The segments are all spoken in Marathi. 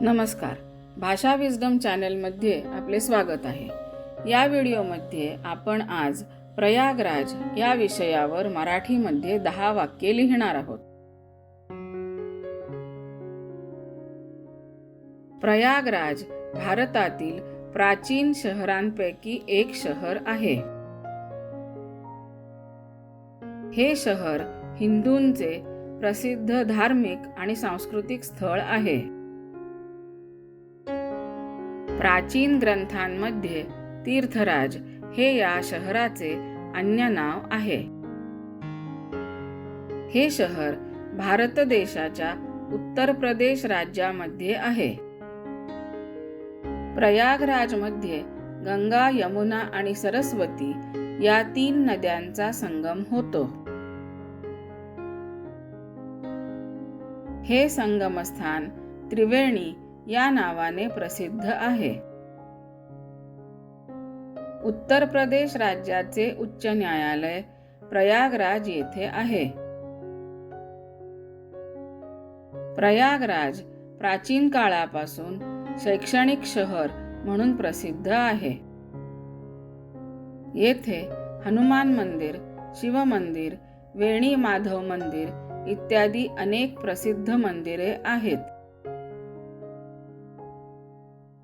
नमस्कार. भाषा विजडम चॅनलमध्ये आपले स्वागत आहे. या व्हिडिओमध्ये आपण आज प्रयागराज या विषयावर मराठीमध्ये दहा वाक्ये लिहिणार आहोत. प्रयागराज भारतातील प्राचीन शहरांपैकी एक शहर आहे. हे शहर हिंदूंचे प्रसिद्ध धार्मिक आणि सांस्कृतिक स्थळ आहे. प्राचीन ग्रंथांमध्ये तीर्थराज हे या शहराचे अन्य नाव आहे. हे शहर भारत देशाच्या उत्तर प्रदेश राज्यामध्ये आहे. प्रयागराजमध्ये गंगा यमुना आणि सरस्वती या तीन नद्यांचा संगम होतो. हे संगमस्थान त्रिवेणी या नावाने प्रसिद्ध आहे. उत्तर प्रदेश राज्याचे उच्च न्यायालय प्रयागराज येथे आहे. प्रयागराज प्राचीन काळापासून शैक्षणिक शहर म्हणून प्रसिद्ध आहे. येथे हनुमान मंदिर शिव मंदिर वेणी माधव मंदिर इत्यादी अनेक प्रसिद्ध मंदिरे आहेत.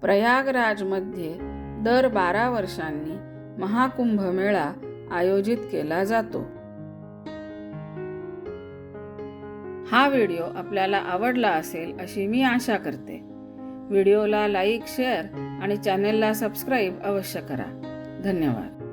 प्रयागराजमध्ये दर बारा वर्षांनी महाकुंभ मेळा आयोजित केला जातो. हा व्हिडिओ आपल्याला आवडला असेल अशी मी आशा करते. व्हिडिओला लाईक शेअर आणि चॅनेलला सबस्क्राईब अवश्य करा. धन्यवाद.